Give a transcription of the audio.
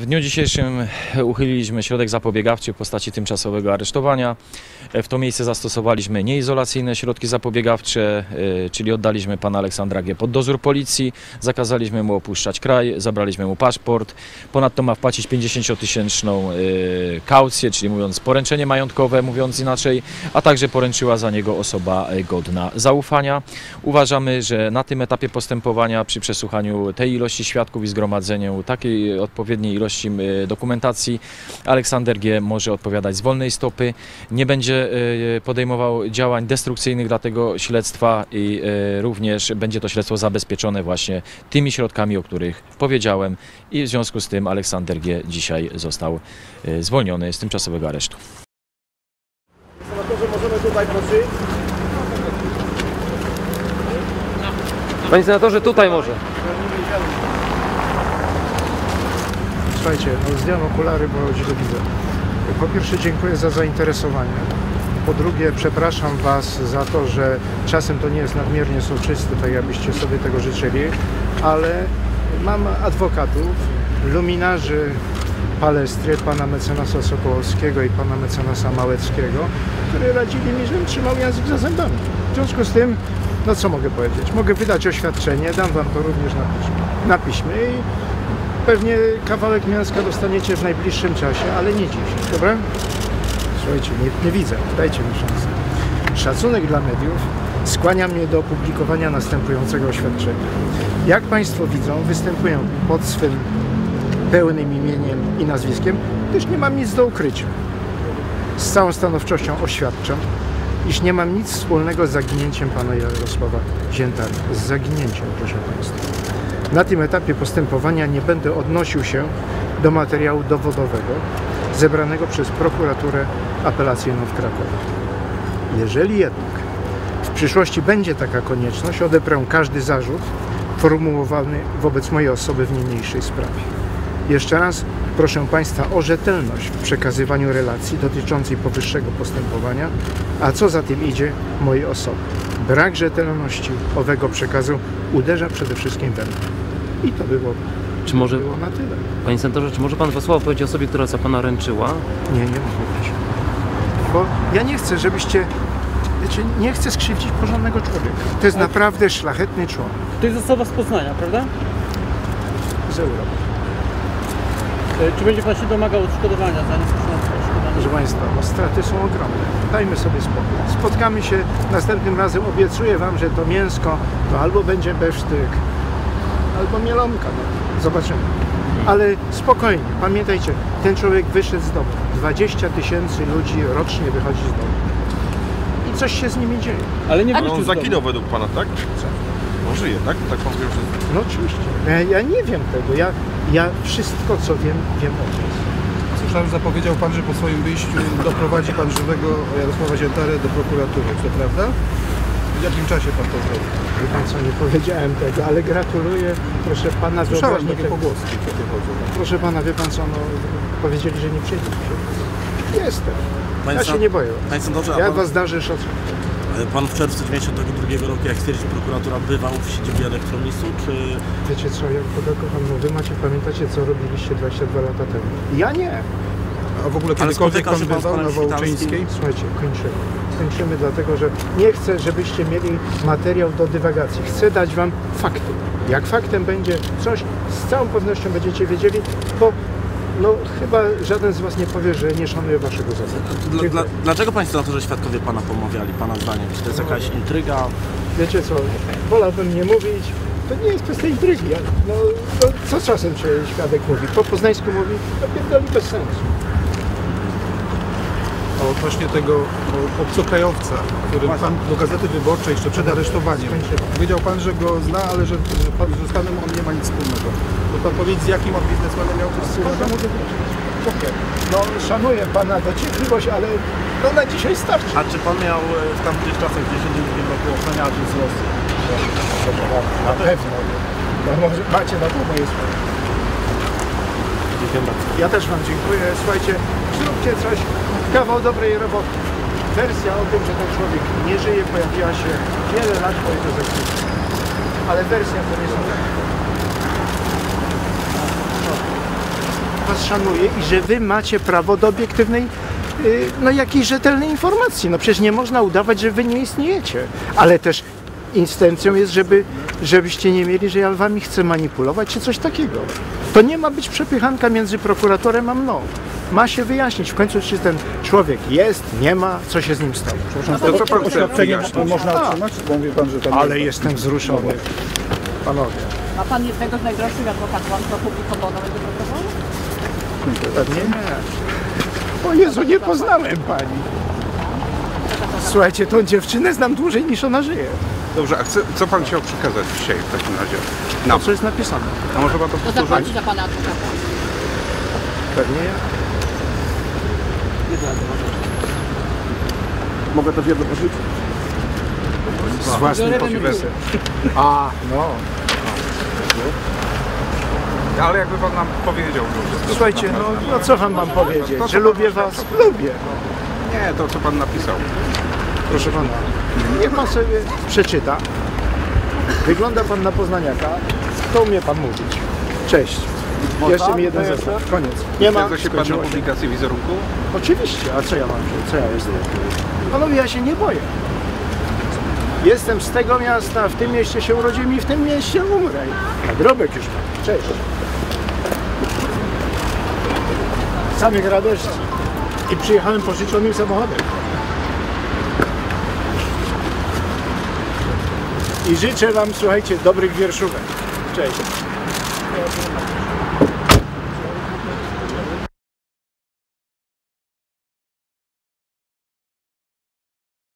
W dniu dzisiejszym uchyliliśmy środek zapobiegawczy w postaci tymczasowego aresztowania. W to miejsce zastosowaliśmy nieizolacyjne środki zapobiegawcze, y, czyli oddaliśmy pana Aleksandra G. pod dozór policji, zakazaliśmy mu opuszczać kraj, zabraliśmy mu paszport. Ponadto ma wpłacić 50-tysięczną y, kaucję, czyli mówiąc poręczenie majątkowe, mówiąc inaczej, a także poręczyła za niego osoba y, godna zaufania. Uważamy, że na tym etapie postępowania przy przesłuchaniu tej ilości świadków i zgromadzeniu takiej odpowiedniej ilości y, dokumentacji Aleksander G. może odpowiadać z wolnej stopy, nie będzie y, podejmował działań destrukcyjnych dla tego śledztwa i również będzie to śledztwo zabezpieczone właśnie tymi środkami, o których powiedziałem i w związku z tym Aleksander G. dzisiaj został zwolniony z tymczasowego aresztu. Senatorze, możemy tutaj prosić? Panie senatorze, tutaj może. Słuchajcie, no zdjąłem okulary, bo źle widzę. Po pierwsze dziękuję za zainteresowanie. Po drugie przepraszam Was za to, że czasem to nie jest nadmiernie soczysty, tak jakbyście sobie tego życzyli, ale mam adwokatów, luminarzy palestry, pana mecenasa Sokołowskiego i pana mecenasa Małeckiego, którzy radzili mi, żebym trzymał język za zębami. W związku z tym, no co mogę powiedzieć? Mogę wydać oświadczenie, dam Wam to również na piśmie, na piśmie i Pewnie kawałek mięska dostaniecie w najbliższym czasie, ale nie dziś, dobra? Słuchajcie, nie, nie widzę, dajcie mi szansę. Szacunek dla mediów skłania mnie do opublikowania następującego oświadczenia. Jak Państwo widzą, występuję pod swym pełnym imieniem i nazwiskiem, gdyż nie mam nic do ukrycia. Z całą stanowczością oświadczam, iż nie mam nic wspólnego z zaginięciem pana Jarosława Ziętara. Z zaginięciem, proszę Państwa. Na tym etapie postępowania nie będę odnosił się do materiału dowodowego zebranego przez prokuraturę apelacyjną w Krakowie. Jeżeli jednak w przyszłości będzie taka konieczność, odeprę każdy zarzut formułowany wobec mojej osoby w niniejszej sprawie. Jeszcze raz proszę Państwa o rzetelność w przekazywaniu relacji dotyczącej powyższego postępowania, a co za tym idzie mojej osoby. Brak rzetelności owego przekazu uderza przede wszystkim we mnie. I to było, Czy może, było na tyle. panie senatorze, czy może pan dwa słowa powiedzieć osobie, która za pana ręczyła? Nie, nie mogę być. Bo ja nie chcę, żebyście. Wiecie, nie chcę skrzywdzić porządnego człowieka. To jest naprawdę szlachetny człowiek To jest osoba z Poznania, prawda? z Europy. E, Czy będzie Pan się domagał odszkodowania za niesłuszne odszkodowanie? Proszę Państwa, no straty są ogromne. Dajmy sobie spokój. Spotkamy się następnym razem. Obiecuję Wam, że to mięsko to albo będzie besztyk, albo mielonka. No. Zobaczymy. Ale spokojnie, pamiętajcie, ten człowiek wyszedł z domu. 20 tysięcy ludzi rocznie wychodzi z domu. I coś się z nimi dzieje. Ale nie wrócił on z domu. zaginął według pana, tak? On żyje, tak? Tak pan powiedział, że... No oczywiście. Ja, ja nie wiem tego. Ja, ja wszystko, co wiem, wiem o tym. Słyszałem, że zapowiedział Pan, że po swoim wyjściu doprowadzi Pan żywego Jarosława Ziętarę do prokuratury. Czy to prawda? W jakim czasie Pan to zrobi? Wie pan co, nie powiedziałem tego, ale gratuluję. Proszę pana, Słyszałem takie pogłoski, takie chodzą. Proszę pana, wie pan co, no, powiedzieli, że nie przyjdzie dzisiaj. Jestem. Panie Ja się nie boję. Panie Ja pan, was darzę szacunkiem. pan w czerwcu 92 roku, jak stwierdził prokuratura, bywał w siedzibie elektronisu, czy... Wiecie co, jak podakowam, no wy macie, pamiętacie co robiliście 22 lata temu? Ja nie. A w ogóle kiedykolwiek Pan pan bywał na panem Wołczyńskiej? Słuchajcie, kończymy. Kończymy dlatego, że nie chcę, żebyście mieli materiał do dywagacji. Chcę dać wam fakty. Jak faktem będzie coś, z całą pewnością będziecie wiedzieli, bo no chyba żaden z was nie powie, że nie szanuję waszego zawodu. Dla, Dziękuję. dla, dlaczego Panie senatorze świadkowie Pana pomawiali, Pana zdaniem? Czy to jest jakaś intryga? Wiecie co, wolałbym nie mówić. To nie jest kwestia intrygi. No, no, co czasem się świadek mówi? Po poznańsku mówi, to pierdoli bez sensu. A odnośnie tego o, obcokrajowca, który Pan do Gazety Wyborczej jeszcze przed aresztowaniem powiedział Pan, że go zna, ale że, że, pan, że z Panem on nie ma nic wspólnego. To Pan powiedzieć, z jakim on biznesmenem miał coś wspólnego? No szanuję pana dociekliwość, ale no na dzisiaj starczy. A czy Pan miał e, w tamtych czasach, w 92 roku, ochroniarzy z Rosji? Na pewno. No, może macie na to moje słowo. Ja też Wam dziękuję. Słuchajcie, zróbcie coś, kawał dobrej roboty. Wersja o tym, że ten człowiek nie żyje, pojawiła się wiele lat po jego zaginięciu. Ale wersja to nie są. was szanuję i że wy macie prawo do obiektywnej, y, no jakiejś rzetelnej informacji. No przecież nie można udawać, że wy nie istniejecie. Ale też intencją jest, żeby, żebyście nie mieli, że ja wami chcę manipulować, czy coś takiego. To nie ma być przepychanka między prokuratorem a mną. Ma się wyjaśnić w końcu, czy ten człowiek jest, nie ma, co się z nim stało. To co pan oświadczenie można otrzymać? Bo mówi pan, że tam Ale jestem wzruszony. Panowie, Ma pan jednego z najdroższych adwokatów, to publikował nawet protokoł? pewnie nie. O Jezu, nie poznałem pani. Słuchajcie, tą dziewczynę znam dłużej niż ona żyje. Dobrze, a chce, co pan chciał przekazać dzisiaj w takim razie? To, Nam. co jest napisane. A może pan to To powtórzyć? zapłaci za pana adwokata. Pewnie ja. Mogę to jedno prosić? Z własnym podpisem. A, no. Ale jakby pan nam powiedział. że- Słuchajcie, no, no co wam mam powiedzieć? Że lubię was? Lubię. Nie, to co pan napisał. Proszę pana, niech pan sobie przeczyta. Wygląda pan na poznaniaka, to umie pan mówić. Cześć. Jeszcze mi jeden zestaw. Koniec. Nie ma. Zgadza się pan na skończyło się. publikację wizerunku? Oczywiście, a co ja mam? Co ja jestem? Panowie, ja się nie boję. Jestem z tego miasta, w tym mieście się urodziłem i w tym mieście umrę. Nagrobek już mam. Cześć. Samych radości. I przyjechałem pożyczonym samochodem. I życzę Wam, słuchajcie, dobrych wierszówek. Cześć.